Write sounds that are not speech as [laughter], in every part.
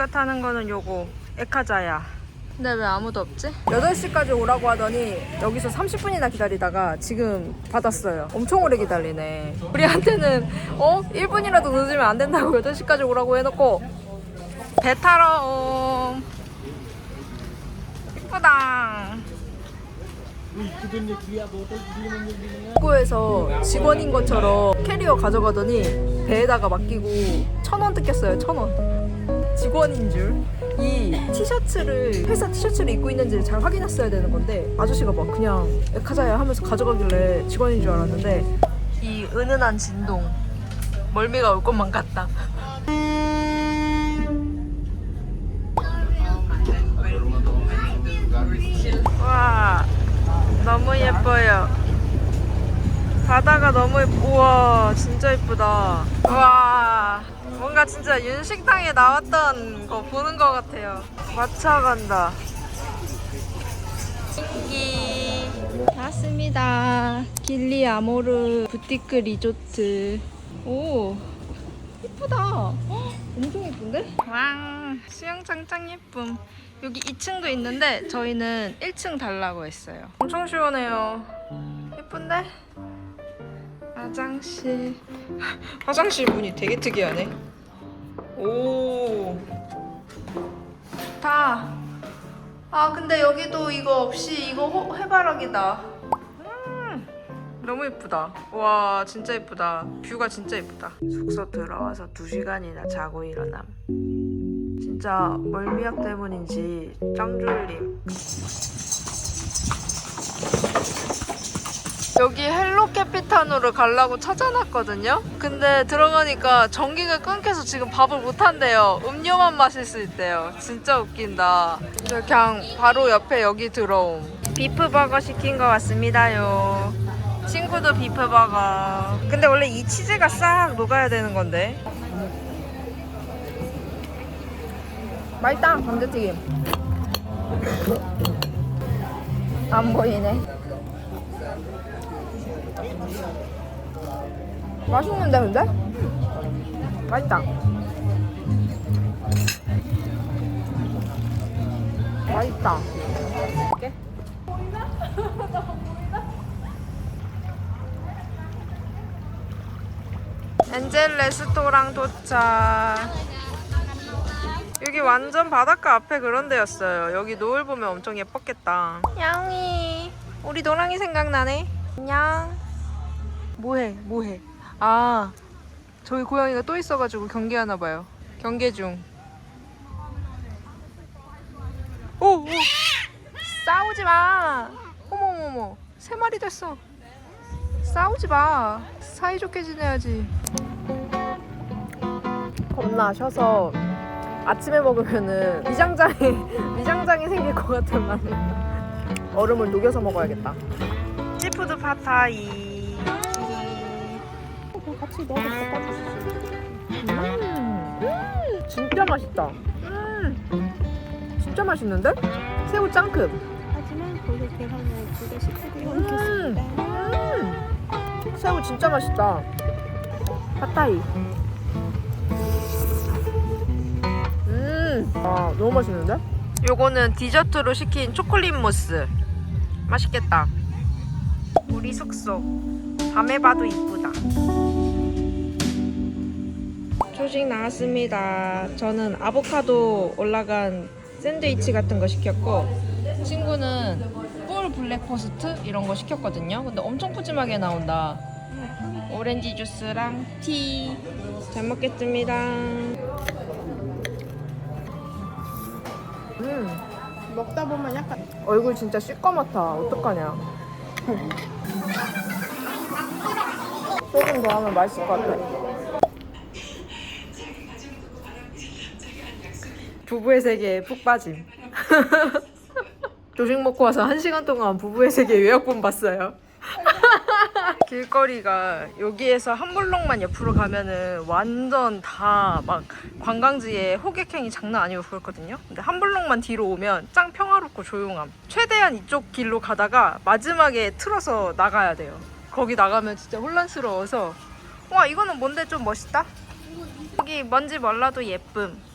저희가 타는 거는 요거 에카자야. 근데 왜 아무도 없지? 8시까지 오라고 하더니 여기서 30분이나 기다리다가 지금 받았어요. 엄청 오래 기다리네. 우리한테는 어? 1분이라도 늦으면 안 된다고 8시까지 오라고 해놓고 배 타러 옴. 이쁘다. 입구에서 직원인 것처럼 캐리어 가져가더니 배에다가 맡기고 천 원 뜯겼어요 천 원. 직원인 줄. 이 티셔츠를 회사 티셔츠를 입고 있는지 잘 확인했어야 되는 건데 아저씨가 막 그냥 에카자야 하면서 가져가길래 직원인 줄 알았는데 이 은은한 진동 멀미가 올 것만 같다. 와 너무 예뻐요. 바다가 너무 예쁘, 우와 진짜 예쁘다. 와 뭔가 진짜 윤식당에 나왔던 거 보는 것 같아요. 마차 간다. 신기 왔습니다. 길리 아모르 부티크 리조트. 오 예쁘다. 헉, 엄청 예쁜데? 와 수영장 짱 예쁨. 여기 2층도 있는데 저희는 1층 달라고 했어요. 엄청 시원해요. 예쁜데? 화장실. [laughs] 화장실 문이 되게 특이하네. 오. 좋다. 아 근데 여기도 이거 없이 이거 호- 해바라기다. 음, 너무 예쁘다. 와 진짜 예쁘다. 뷰가 진짜 예쁘다. 숙소 들어와서 2시간이나 자고 일어남. 진짜 멀미약 때문인지 짱 졸림. 여기 헬로 캐피탄으로 가려고 찾아놨거든요. 근데 들어가니까 전기가 끊겨서 지금 밥을 못 한대요. 음료만 마실 수 있대요. 진짜 웃긴다. 저 그냥 바로 옆에 여기 들어옴. 비프버거 시킨 거 같습니다요. 친구도 비프버거. 근데 원래 이 치즈가 싹 녹아야 되는 건데. 맛있다 감자튀김. 안 보이네. 맛있는데 근데? 맛있다. 맛있다. 이렇게? 엔젤 레스토랑 도착. 여기 완전 바닷가 앞에 그런 데였어요. 여기 노을 보면 엄청 예뻤겠다. 야옹이, 우리 노랑이 생각나네. 안녕. 뭐해? 뭐해? 아, 저희 고양이가 또 있어가지고 경계하나 봐요. 경계 중. 오, 오. 싸우지 마. 어머, 어머, 어머. 세 마리 됐어. 싸우지 마. 사이좋게 지내야지. 겁나 쉬어서 아침에 먹으면은 위장장애 위장장애 [laughs] 생길 것 같은 말은 얼음을 녹여서 먹어야겠다. 시푸드 파타이. 같이 넣어서 볶아주시죠. 음, 진짜 맛있다. 음, 진짜 맛있는데? 새우 짱큼. 하지만 고객 계산을 두 개씩 해드리고 음, 있겠습니다. 음, 새우 진짜 맛있다. 파타이. 음, 아 너무 맛있는데? 요거는 디저트로 시킨 초콜릿 무스. 맛있겠다. 우리 숙소. 밤에 봐도 이쁘다. 조식 나왔습니다. 저는 아보카도 올라간 샌드위치 같은 거 시켰고 친구는 꿀 블랙퍼스트 이런 거 시켰거든요. 근데 엄청 푸짐하게 나온다. 오렌지 주스랑 티. 잘 먹겠습니다. 음, 먹다 보면 약간 얼굴 진짜 시꺼멓다. 어떡하냐. 조금 더 하면 맛있을 것 같아. 부부의 세계에 푹 빠짐. [laughs] 조식 먹고 와서 한 시간 동안 부부의 세계 요약본 봤어요. [laughs] 길거리가 여기에서 한 블록만 옆으로 가면은 완전 다 막 관광지에 호객행위 장난 아니고 그렇거든요. 근데 한 블록만 뒤로 오면 짱 평화롭고 조용함. 최대한 이쪽 길로 가다가 마지막에 틀어서 나가야 돼요. 거기 나가면 진짜 혼란스러워서 와 이거는 뭔데 좀 멋있다. 여기 먼지 몰라도 예쁨.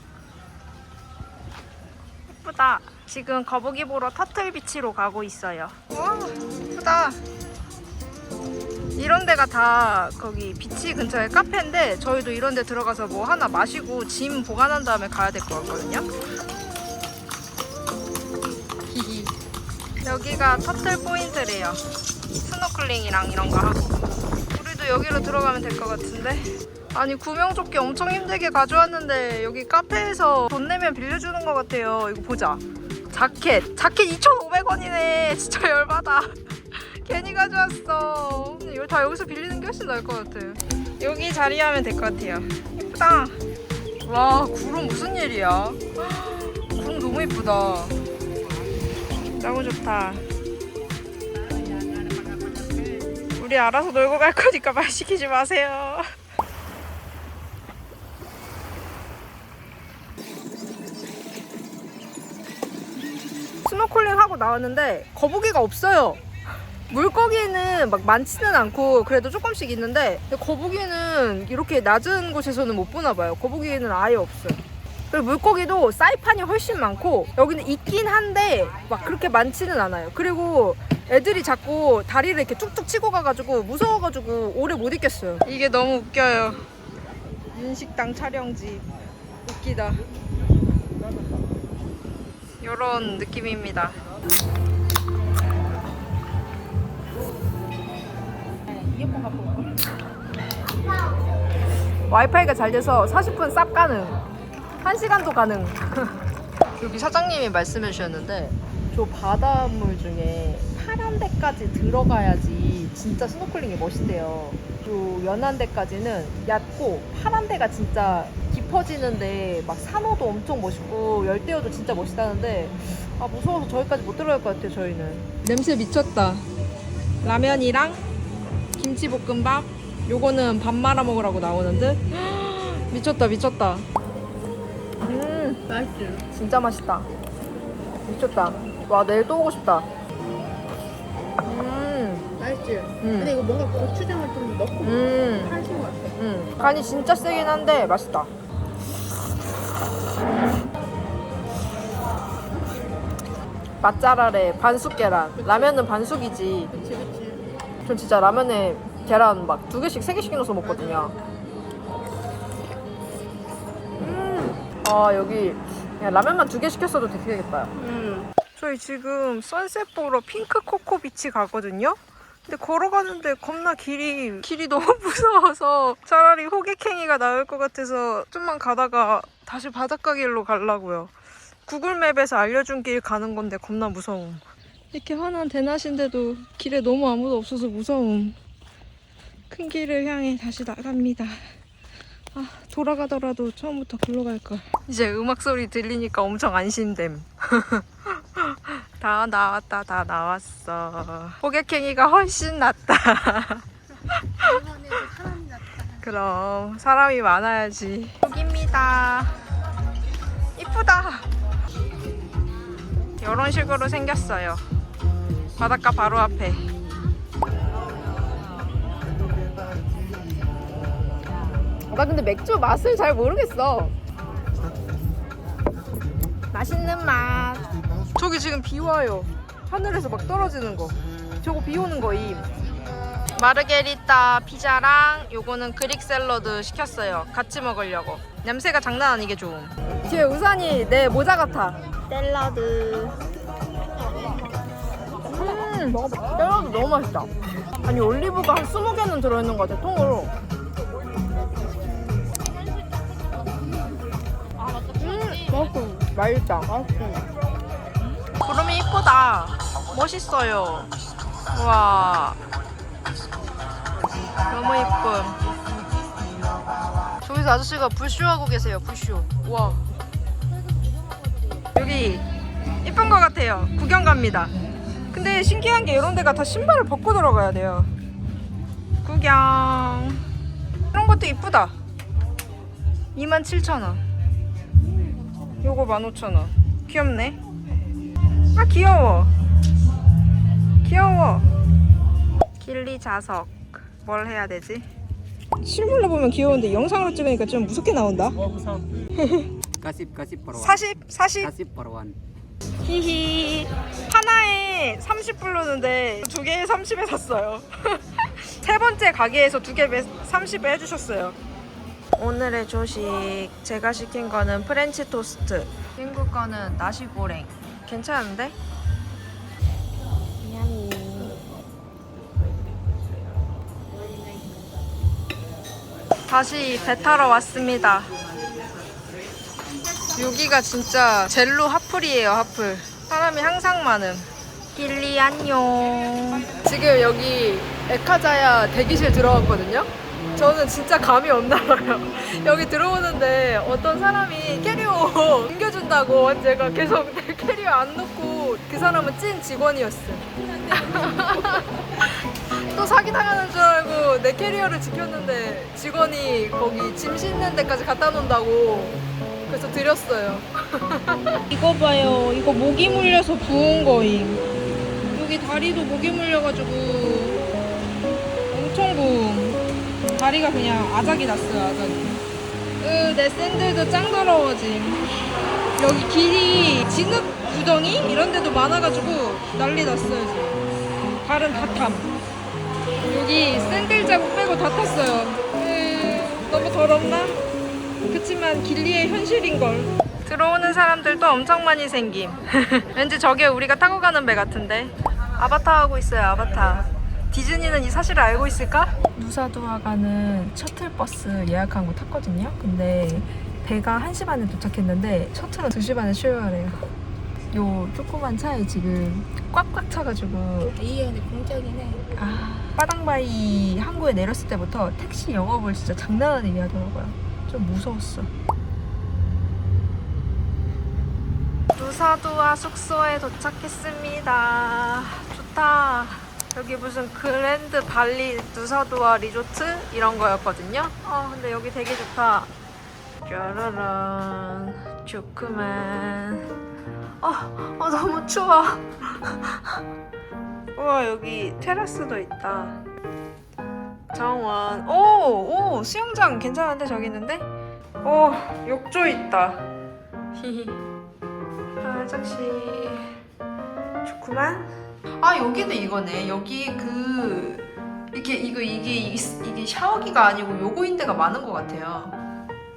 이쁘다. 지금 거북이 보러 터틀 비치로 가고 있어요. 와, 이쁘다. 이런 데가 다 거기 비치 근처에 카페인데 저희도 이런 데 들어가서 뭐 하나 마시고 짐 보관한 다음에 가야 될 것 같거든요. [laughs] 여기가 터틀 포인트래요. 스노클링이랑 이런 거 하고. 우리도 여기로 들어가면 될 것 같은데. 아니 구명조끼 엄청 힘들게 가져왔는데 여기 카페에서 돈 내면 빌려주는 것 같아요. 이거 보자. 자켓. 자켓 2,500원이네. 진짜 열받아. [laughs] 괜히 가져왔어. 이거 다 여기서 빌리는 게 훨씬 나을 것 같아요. 여기 자리하면 될 것 같아요. 예쁘다. 와 구름 무슨 일이야? [gasps] 구름 너무 예쁘다. 너무 좋다. 우리 알아서 놀고 갈 거니까 말 시키지 마세요. [laughs] 스노클링 하고 나왔는데 거북이가 없어요. 물고기는 막 많지는 않고 그래도 조금씩 있는데 거북이는 이렇게 낮은 곳에서는 못 보나 봐요. 거북이는 아예 없어요. 그리고 물고기도 사이판이 훨씬 많고 여기는 있긴 한데 막 그렇게 많지는 않아요. 그리고 애들이 자꾸 다리를 이렇게 툭툭 치고 가가지고 무서워가지고 오래 못 있겠어요. 이게 너무 웃겨요. 인식당 촬영지 웃기다. 이런 느낌입니다. 와이파이가 잘 돼서 40분 쌉 가능. 1시간도 가능. [laughs] 여기 사장님이 말씀해 주셨는데 저 바닷물 중에 파란 데까지 들어가야지 진짜 스노클링이 멋있대요. 요 연한 데까지는 얕고 파란 데가 진짜 깊어지는데 막 산호도 엄청 멋있고 열대어도 진짜 멋있다는데 아 무서워서 저기까지 못 들어갈 것 같아요 저희는. 냄새 미쳤다. 라면이랑 김치볶음밥 요거는 밥 말아 먹으라고 나오는 듯 [gasps] 미쳤다 미쳤다 음 맛있지? 진짜 맛있다 미쳤다 와 내일 또 오고 싶다 음, 맛있지? 음. 근데 이거 뭔가 고추장을 좀 넣고 음, 하신 것 같아. 음. 간이 진짜 세긴 한데 맛있다 맛잘알에 반숙 계란 라면은 반숙이지. 전 진짜 라면에 계란 막 두 개씩 세 개씩 넣어서 먹거든요. 음. 아 여기 그냥 라면만 두 개 시켰어도 되겠다. 음. 저희 지금 선셋 보러 핑크 코코 비치 가거든요. 근데 걸어가는데 겁나 길이 길이 너무 [laughs] 무서워서 차라리 호객행위가 나을 것 같아서 좀만 가다가 다시 바닷가 길로 가려고요. 구글맵에서 알려준 길 가는 건데 겁나 무서움. 이렇게 환한 대낮인데도 길에 너무 아무도 없어서 무서움. 큰 길을 향해 다시 나갑니다. 아, 돌아가더라도 처음부터 글로 갈 걸. 이제 음악 소리 들리니까 엄청 안심됨. [laughs] 다 나왔다, 다 나왔어. 호객행위가 훨씬 낫다. [laughs] 그럼 사람이 많아야지. 여기입니다. 이쁘다. 이런 식으로 생겼어요. 바닷가 바로 앞에. 나 근데 맥주 맛을 잘 모르겠어. 맛있는 맛. 저기 지금 비 와요. 하늘에서 막 떨어지는 거. 저거 비 오는 거 임. 마르게리따 피자랑 요거는 그릭 샐러드 시켰어요. 같이 먹으려고. 냄새가 장난 아니게 좋음. 뒤에 우산이 내 모자 같아. 샐러드. 음. 샐러드 너무 맛있다. 아니 올리브가 한 20개는 들어있는 것 같아, 통으로. 음, 맛있어. 맛있다. 맛있어. 구름이 이쁘다. 멋있어요. 와. 너무 이쁨. 저기서 아저씨가 불쇼하고 계세요. 불쇼. 와. 여기 이쁜 것 같아요. 구경 갑니다. 근데 신기한 게 이런 데가 다 신발을 벗고 들어가야 돼요. 구경. 이런 것도 이쁘다. 27,000원. 요거 15,000원. 귀엽네. 아 귀여워 귀여워 길리 자석 뭘 해야 되지? 실물로 보면 귀여운데 영상으로 찍으니까 좀 무섭게 나온다 [laughs] Parawan. 40? 40? Kasip parawan. 히히. 하나에 30 부르는데 두 개에 30에 샀어요. [laughs] 세 번째 가게에서 두개 30에 해주셨어요. 오늘의 조식 제가 시킨 거는 프렌치 토스트. 친구 거는 나시고랭. 괜찮은데? 야미. 다시 배 타러 왔습니다. 여기가 진짜 젤로 하플이에요, 하플. 사람이 항상 많음. 길리 안녕. 지금 여기 에카자야 대기실 들어왔거든요. 저는 진짜 감이 없나 봐요. [laughs] 여기 들어오는데 어떤 사람이 캐리어 [laughs] 옮겨준다고 제가 계속 내 [laughs] 캐리어 안 놓고 그 사람은 찐 직원이었어요. 또 사기 당하는 줄 알고 내 캐리어를 지켰는데 직원이 거기 짐 싣는 데까지 갖다 놓는다고 그래서 드렸어요. [laughs] 이거 봐요. 이거 모기 물려서 부은 거임. 여기 다리도 모기 물려가지고 엄청 부음. 다리가 그냥 아작이 났어요, 아작이. 으, 내 샌들도 짱 더러워짐. 여기 길이 진흙 구덩이 이런 데도 많아가지고 난리 났어요, 지금. 발은 다 탐. 여기 샌들 자국 빼고 다 탔어요. 으, 너무 더럽나? 그치만 길리의 현실인 걸. 들어오는 사람들도 엄청 많이 생김. [laughs] 왠지 저게 우리가 타고 가는 배 같은데. 아바타 하고 있어요, 아바타. 디즈니는 이 사실을 알고 있을까? 누사도와 가는 셔틀버스 예약한 거 탔거든요. 근데 배가 1시 반에 도착했는데 셔틀은 2시 반에 출발해요. 요 조그만 차에 지금 꽉꽉 차가지고 이 안에 공작이네. 아, 빠당바이 항구에 내렸을 때부터 택시 영업을 진짜 장난 아니게 하더라고요. 좀 무서웠어. 누사도와 숙소에 도착했습니다. 좋다. 여기 무슨 그랜드 발리 누사도와 리조트 이런 거였거든요. 어, 근데 여기 되게 좋다. 짜라란, 좋구만. 어, 어 너무 추워. [laughs] 우와 여기 테라스도 있다 정원. 오! 오! 수영장 괜찮은데 저기 있는데? 오 욕조 있다. 히히. 화장실 좋구만. 아 여기도 이거네. 여기 그 이게 이거 이게 이게 샤워기가 아니고 요거인 데가 많은 것 같아요.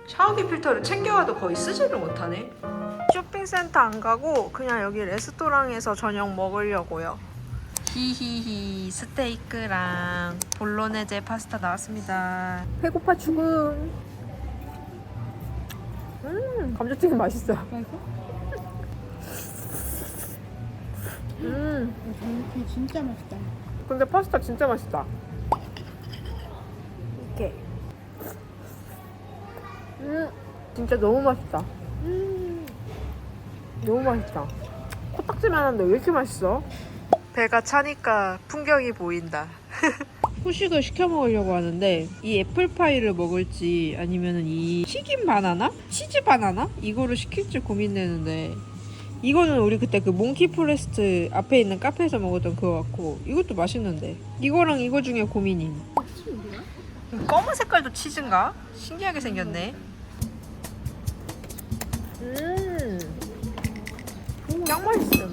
샤워기 필터를 챙겨와도 거의 쓰지를 못하네. 쇼핑센터 안 가고 그냥 여기 레스토랑에서 저녁 먹으려고요. 히히히. 스테이크랑 볼로네제 파스타 나왔습니다. 배고파 죽음. 음 감자튀김 맛있어. 맛있어? 음 정육회 진짜 맛있다. 근데 파스타 진짜 맛있다. 이렇게. 음 진짜 너무 맛있다. 음 너무 맛있다. 코딱지만 한데 왜 이렇게 맛있어? 배가 차니까 풍경이 보인다. [laughs] 후식을 시켜 먹으려고 하는데 이 애플파이를 먹을지 아니면은 이 튀김 바나나? 치즈 바나나? 이거를 시킬지 고민되는데 이거는 우리 그때 그 몽키 포레스트 앞에 있는 카페에서 먹었던 그거 같고 이것도 맛있는데 이거랑 이거 중에 고민임. 검은 색깔도 치즈인가? 신기하게 생겼네. 음, 짱 맛있어.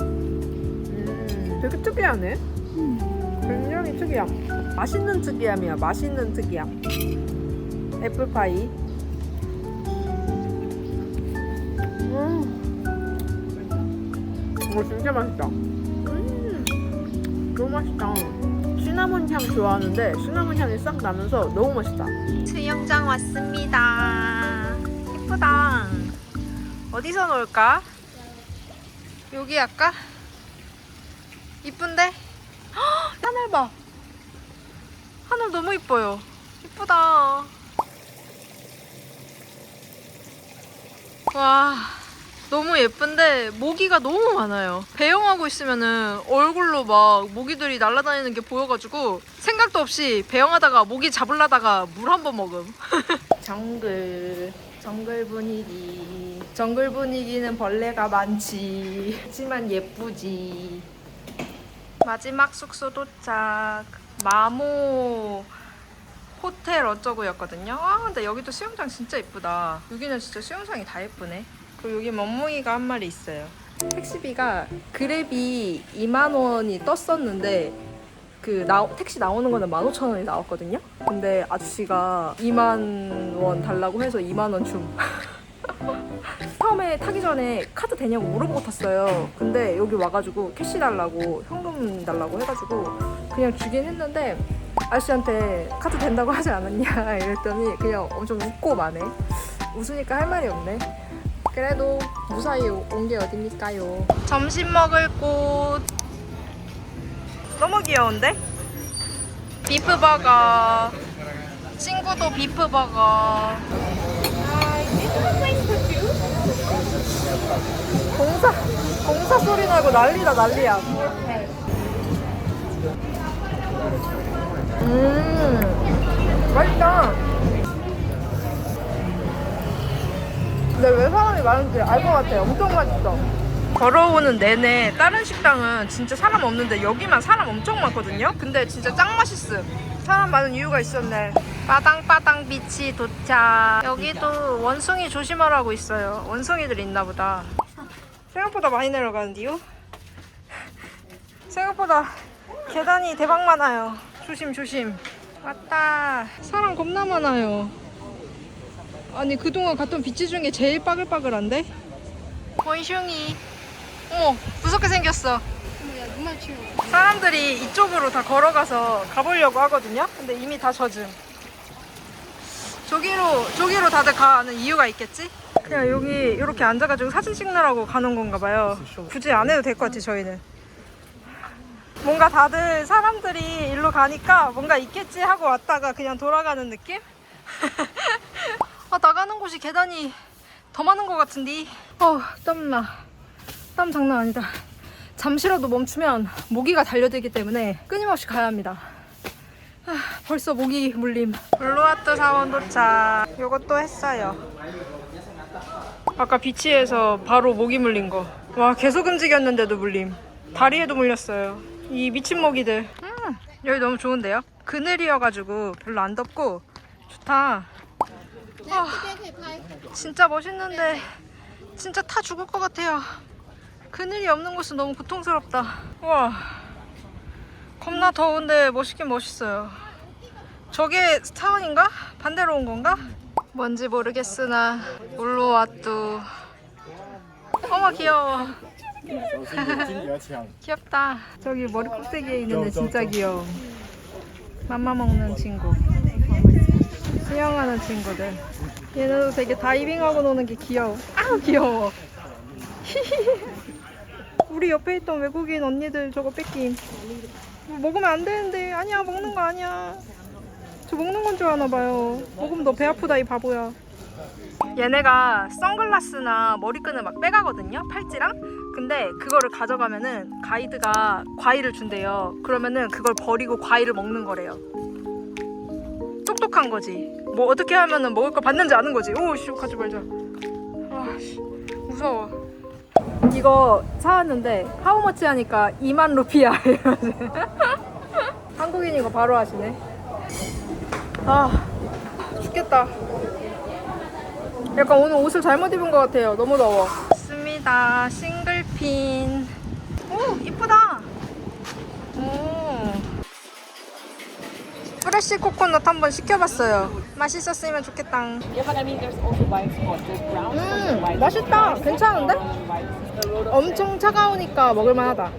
음, 되게 특이하네. 굉장히 특이함. 맛있는 특이함이야. 맛있는 특이함. 애플파이. 음. 이거 진짜 맛있다. 음. 너무 맛있다. 시나몬 향 좋아하는데 시나몬 향이 싹 나면서 너무 맛있다. 수영장 왔습니다. 예쁘다. 어디서 놀까? 여기 할까? 이쁜데? 헉, 하늘 봐. 하늘 너무 이뻐요. 이쁘다. 와, 너무 예쁜데 모기가 너무 많아요. 배영하고 있으면은 얼굴로 막 모기들이 날아다니는 게 보여가지고 생각도 없이 배영하다가 모기 잡으려다가 물 한 번 먹음. [laughs] 정글, 정글 분위기. 정글 분위기는 벌레가 많지. 하지만 예쁘지. 마지막 숙소 도착. 마모 호텔 어쩌고였거든요. 아, 근데 여기도 수영장 진짜 예쁘다. 여기는 진짜 수영장이 다 예쁘네. 그리고 여기 멍멍이가 한 마리 있어요. 택시비가 그랩이 2만 원이 떴었는데 그 나, 택시 나오는 거는 15,000원이 나왔거든요. 근데 아저씨가 2만 원 달라고 해서 2만 원 줌. [laughs] 처음에 타기 전에 카드 되냐고 물어보고 탔어요. 근데 여기 와가지고 캐시 달라고 현금 달라고 해가지고 그냥 주긴 했는데 아저씨한테 카드 된다고 하지 않았냐 [laughs] 이랬더니 그냥 엄청 웃고 마네. 웃으니까 할 말이 없네. 그래도 무사히 온 게 어딥니까요? 점심 먹을 곳 너무 귀여운데? 비프버거 친구도 비프버거 공사 공사 소리 나고 난리다 난리야. 음 맛있다. 근데 왜 사람이 많은지 알 것 같아요. 엄청 맛있어. 걸어오는 내내 다른 식당은 진짜 사람 없는데 여기만 사람 엄청 많거든요? 근데 진짜 짱 맛있음. 사람 많은 이유가 있었네. 빠당빠당 비치 도착. 여기도 원숭이 조심하라고 있어요. 원숭이들 있나 보다 생각보다 많이 내려가는데요 생각보다 계단이 대박 많아요 조심 조심 왔다 사람 겁나 많아요 아니 그동안 갔던 비치 중에 제일 빠글빠글한데 원숭이 어머 무섭게 생겼어. 사람들이 이쪽으로 다 걸어가서 가보려고 하거든요. 근데 이미 다 젖음. 저기로 저기로 다들 가는 이유가 있겠지? 그냥 여기 이렇게 앉아가지고 사진 찍느라고 가는 건가 봐요. 굳이 안 해도 될 것 같아 저희는. 뭔가 다들 사람들이 일로 가니까 뭔가 있겠지 하고 왔다가 그냥 돌아가는 느낌? [laughs] 아 나가는 곳이 계단이 더 많은 것 같은데. 어 땀나. 땀 장난 아니다. 잠시라도 멈추면 모기가 달려들기 때문에 끊임없이 가야 합니다. 아, 벌써 모기 물림. 블루아트 사원 도착. 이것도 했어요. 아까 비치에서 바로 모기 물린 거. 와 계속 움직였는데도 물림. 다리에도 물렸어요. 이 미친 모기들. 음, 여기 너무 좋은데요? 그늘이어가지고 별로 안 덥고 좋다. 아, 진짜 멋있는데 진짜 타 죽을 것 같아요. 그늘이 없는 곳은 너무 고통스럽다. 우와. 겁나 더운데 멋있긴 멋있어요. 저게 타원인가? 반대로 온 건가? 뭔지 모르겠으나 울로와뚜 어머 귀여워. [laughs] 귀엽다. 저기 머리 꼭대기에 있는 애 진짜 귀여워. 맘마 먹는 친구. 수영하는 친구들. 얘네도 되게 다이빙하고 노는 게 귀여워. 아우 귀여워. [laughs] 우리 옆에 있던 외국인 언니들 저거 뺏긴 먹으면 안 되는데. 아니야 먹는 거 아니야. 저 먹는 건 줄 아나 봐요. 먹으면 너 배 아프다 이 바보야. 얘네가 선글라스나 머리끈을 막 빼가거든요 팔찌랑? 근데 그거를 가져가면은 가이드가 과일을 준대요. 그러면은 그걸 버리고 과일을 먹는 거래요. 똑똑한 거지. 뭐 어떻게 하면은 먹을 걸 받는지 아는 거지. 오씨 가지 말자. 아씨 무서워. 이거 사왔는데 하우머치 하니까 2만 루피야 이러지 한국인 이거 바로 하시네 아 죽겠다 약간 오늘 옷을 잘못 입은 것 같아요. 너무 더워. 있습니다. 싱글핀. 오, 이쁘다. 오. 프레쉬 코코넛 한번 시켜봤어요. 맛있었으면 좋겠다. 음, 맛있다. 괜찮은데? 엄청 차가우니까 먹을만하다.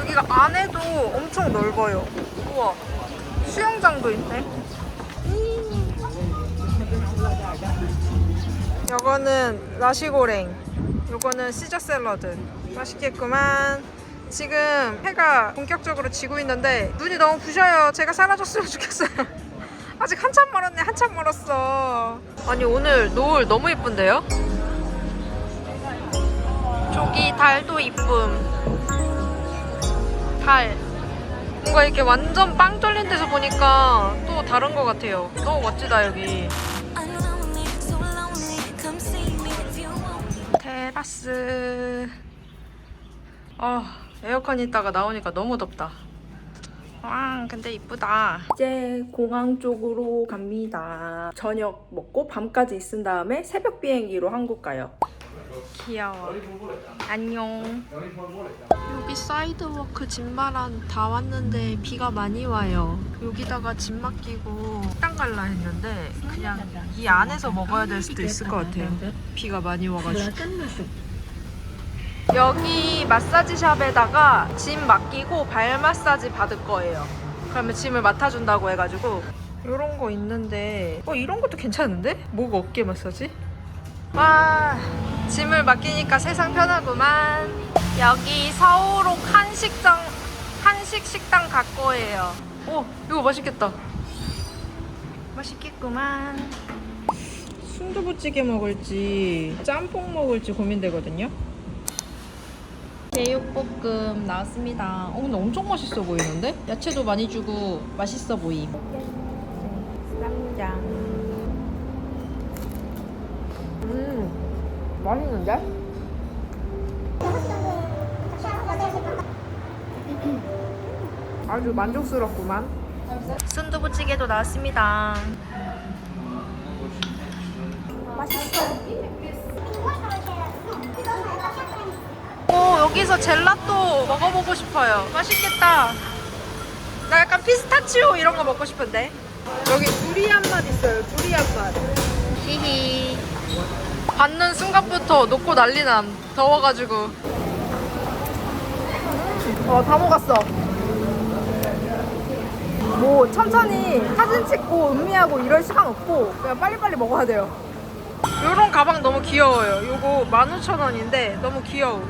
여기가 안에도 엄청 넓어요. 우와. 수영장도 있네. 요거는 라시고랭. 요거는 시저 샐러드. 맛있겠구만. 지금 해가 본격적으로 지고 있는데 눈이 너무 부셔요. 제가 사라졌으면 좋겠어요. [laughs] 아직 한참 멀었네. 한참 멀었어. 아니 오늘 노을 너무 예쁜데요? 저기 달도 이쁨. 달. 뭔가 이렇게 완전 빵 뚫린 데서 보니까 또 다른 것 같아요. 너무 멋지다 여기. 테라스. 아 에어컨 있다가 나오니까 너무 덥다. 와, 근데 이쁘다. 이제 공항 쪽으로 갑니다. 저녁 먹고 밤까지 있은 다음에 새벽 비행기로 한국 가요. 귀여워. 안녕. 여기 사이드워크 짐마란 다 왔는데 비가 많이 와요. 여기다가 짐 맡기고 식당 갈라 했는데 그냥 이 안에서 먹어야 될 수도 있을 것 같아요. 비가 많이 와가지고. 여기 마사지 샵에다가 짐 맡기고 발 마사지 받을 거예요. 그러면 짐을 맡아준다고 해가지고 이런 거 있는데 어 이런 것도 괜찮은데? 목 어깨 마사지? 와 짐을 맡기니까 세상 편하구만. 여기 서울옥 한식장 한식 식당 갈 거예요. 오 이거 맛있겠다. 맛있겠구만. 순두부찌개 먹을지 짬뽕 먹을지 고민되거든요. 제육볶음 나왔습니다. 어 근데 엄청 맛있어 보이는데? 야채도 많이 주고 맛있어 보임. 쌈장. 음 맛있는데? 아주 만족스럽구만. 순두부찌개도 나왔습니다. 오 여기서 젤라또 먹어보고 싶어요 맛있겠다 나 약간 피스타치오 이런 거 먹고 싶은데 여기 두리안 맛 있어요 두리안 맛 히히 받는 순간부터 녹고 난리남 더워가지고. 어 다 먹었어. 뭐 천천히 사진 찍고 음미하고 이럴 시간 없고 그냥 빨리빨리 먹어야 돼요. 요런 가방 너무 귀여워요. 요거 15,000원인데 너무 귀여워.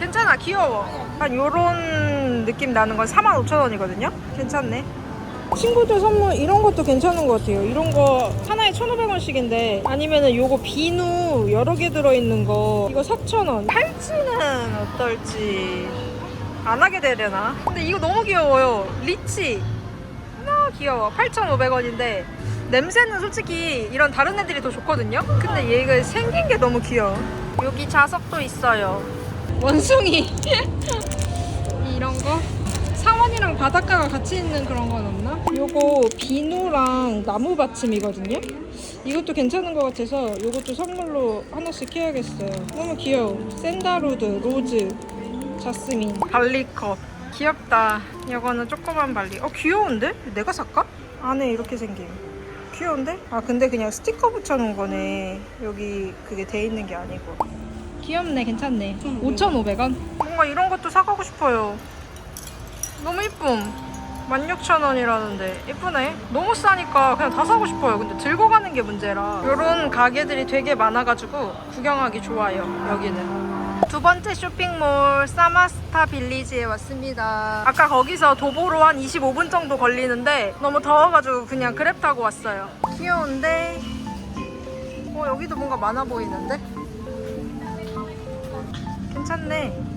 괜찮아 귀여워. 한 요런 느낌 나는 건 45,000원이거든요? 괜찮네 친구들 선물 이런 것도 괜찮은 것 같아요. 이런 거 하나에 1,500원씩인데 아니면은 요거 비누 여러 개 들어있는 거. 이거 4,000원. 팔찌는 어떨지 안 하게 되려나? 근데 이거 너무 귀여워요. 리치. 너무 귀여워. 8,500원인데 냄새는 솔직히 이런 다른 애들이 더 좋거든요? 근데 얘가 생긴 게 너무 귀여워. 여기 자석도 있어요. 원숭이. [laughs] 이런 거 상원이랑 바닷가가 같이 있는 그런 건 없나? 요거 비누랑 나무 받침이거든요? 이것도 괜찮은 것 같아서 이것도 선물로 하나씩 해야겠어요. 너무 귀여워. 샌다루드 로즈 자스민. 발리컵. 귀엽다. 이거는 조그만 발리. 어 귀여운데? 내가 살까? 안에 이렇게 생김 귀여운데? 아 근데 그냥 스티커 붙여놓은 거네. 여기 그게 돼 있는 게 아니고. 귀엽네. 괜찮네. 5,500원. 뭔가 이런 것도 사가고 싶어요 너무 이쁨. 16,000원이라는데 예쁘네. 너무 싸니까 그냥 다 사고 싶어요. 근데 들고 가는 게 문제라. 이런 가게들이 되게 많아가지고 구경하기 좋아요 여기는. 두 번째 쇼핑몰 사마스타 빌리지에 왔습니다. 아까 거기서 도보로 한 25분 정도 걸리는데 너무 더워가지고 그냥 그랩 타고 왔어요. 귀여운데? 어 여기도 뭔가 많아 보이는데? 괜찮네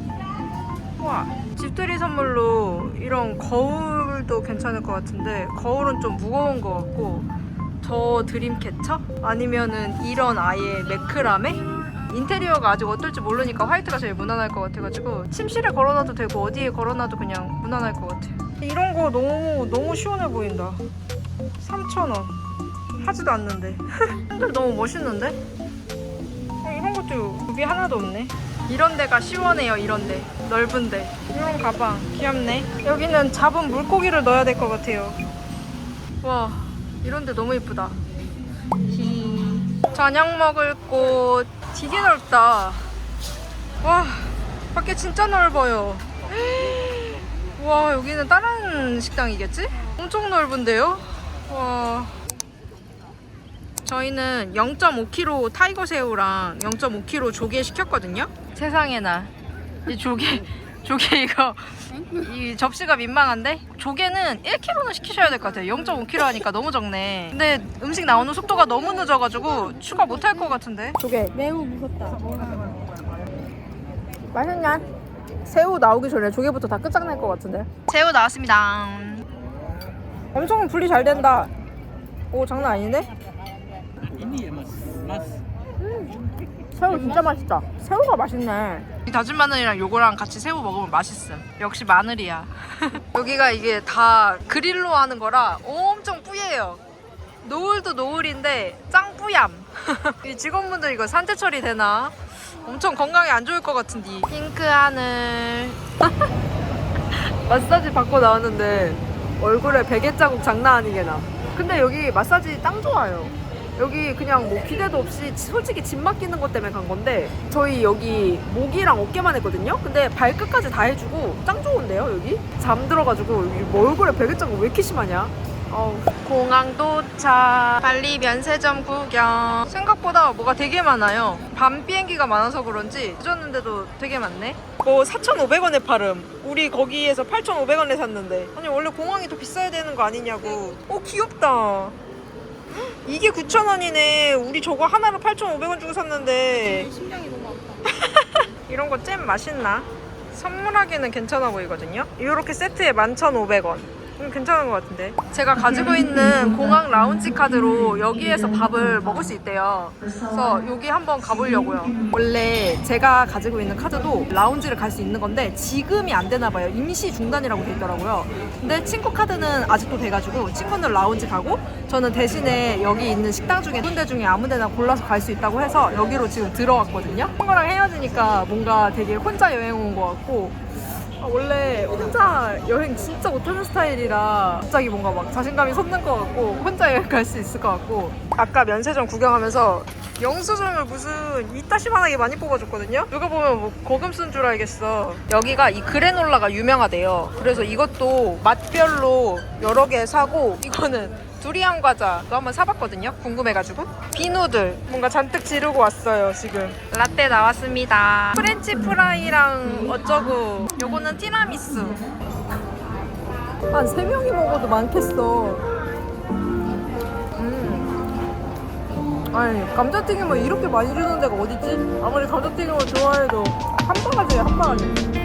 우와 집들이 선물로 이런 거울도 괜찮을 것 같은데 거울은 좀 무거운 것 같고 저 드림 캐쳐? 아니면은 이런 아예 매크라메? 인테리어가 아직 어떨지 모르니까 화이트가 제일 무난할 것 같아가지고 침실에 걸어놔도 되고 어디에 걸어놔도 그냥 무난할 것 같아 이런 거 너무 너무 시원해 보인다 3,000원 하지도 않는데 [laughs] 핸들 너무 멋있는데? 어, 이런 것도 구비 하나도 없네 이런 데가 시원해요 이런 데. 넓은 데. 이런 가방. 귀엽네. 여기는 잡은 물고기를 넣어야 될 것 같아요. 와 이런 데 너무 예쁘다. 히. 저녁 먹을 곳. 되게 넓다. 와 밖에 진짜 넓어요. [gasps] 와 여기는 다른 식당이겠지? 엄청 넓은데요? 와. 저희는 0.5kg 타이거 새우랑 0.5kg 조개 시켰거든요. 세상에나 이 조개 [laughs] 조개 이거 이 접시가 민망한데 조개는 1kg는 시키셔야 될 것 같아요. 0.5kg 하니까 너무 적네. 근데 음식 나오는 속도가 너무 늦어가지고 추가 못 할 것 같은데. 조개 매우 무섭다. 맛있냐? 새우 나오기 전에 조개부터 다 끝장날 것 같은데. 새우 나왔습니다. 엄청 분리 잘 된다. 오 장난 아닌데? 새우 진짜 맛있다. 새우가 맛있네. 이 다진 마늘이랑 요거랑 같이 새우 먹으면 맛있음. 역시 마늘이야. [laughs] 여기가 이게 다 그릴로 하는 거라 엄청 뿌예요. 노을도 노을인데 짱 뿌얌. [laughs] 이 직원분들 이거 산재 처리 되나? 엄청 건강에 안 좋을 것 같은데. 핑크 하늘. [laughs] 마사지 받고 나왔는데 얼굴에 베개 자국 장난 아니게 나. 근데 여기 마사지 짱 좋아요. 여기 그냥 뭐 기대도 없이 솔직히 집 맡기는 것 때문에 간 건데 저희 여기 목이랑 어깨만 했거든요. 근데 발끝까지 다 해주고 짱 좋은데요 여기? 잠들어가지고 뭐 얼굴에 베개 자국 왜 이렇게 심하냐? 어우. 공항 도착 발리 면세점 구경 생각보다 뭐가 되게 많아요 밤 비행기가 많아서 그런지 늦었는데도 되게 많네 뭐 4,500원에 팔음 우리 거기에서 8,500원에 샀는데 아니 원래 공항이 더 비싸야 되는 거 아니냐고 오 귀엽다 이게 9,000원이네 우리 저거 하나로 8,500원 주고 샀는데 심장이 너무 아파. 이런 거 잼 맛있나? 선물하기는 괜찮아 보이거든요. 이렇게 세트에 11,500원. 음, 괜찮은 것 같은데. 제가 가지고 있는 [laughs] 공항 라운지 카드로 여기에서 밥을 먹을 수 있대요. 그래서 여기 한번 가보려고요. 원래 제가 가지고 있는 카드도 라운지를 갈 수 있는 건데 지금이 안 되나 봐요. 임시 중단이라고 돼 있더라고요. 근데 친구 카드는 아직도 돼가지고 친구는 라운지 가고 저는 대신에 여기 있는 식당 중에 군데 중에 아무 데나 골라서 갈 수 있다고 해서 여기로 지금 들어왔거든요. 친구랑 헤어지니까 뭔가 되게 혼자 여행 온 것 같고 아, 원래 혼자 여행 진짜 못하는 스타일이라 갑자기 뭔가 막 자신감이 솟는 것 같고 혼자 여행 갈 수 있을 것 같고. 아까 면세점 구경하면서 영수증을 무슨 이따시만하게 많이 뽑아줬거든요? 누가 보면 뭐 거금 쓴 줄 알겠어. 여기가 이 그래놀라가 유명하대요. 그래서 이것도 맛별로 여러 개 사고 이거는 두리안 과자 도 한번 사봤거든요? 궁금해가지고. 비누들 뭔가 잔뜩 지르고 왔어요 지금. 라떼 나왔습니다. 프렌치 프라이랑 어쩌고. 요거는 티라미수. 한 3명이 먹어도 많겠어. 음. 아니 감자튀김을 이렇게 많이 주는 데가 어딨지? 아무리 감자튀김을 좋아해도 한 바가지야 한 바가지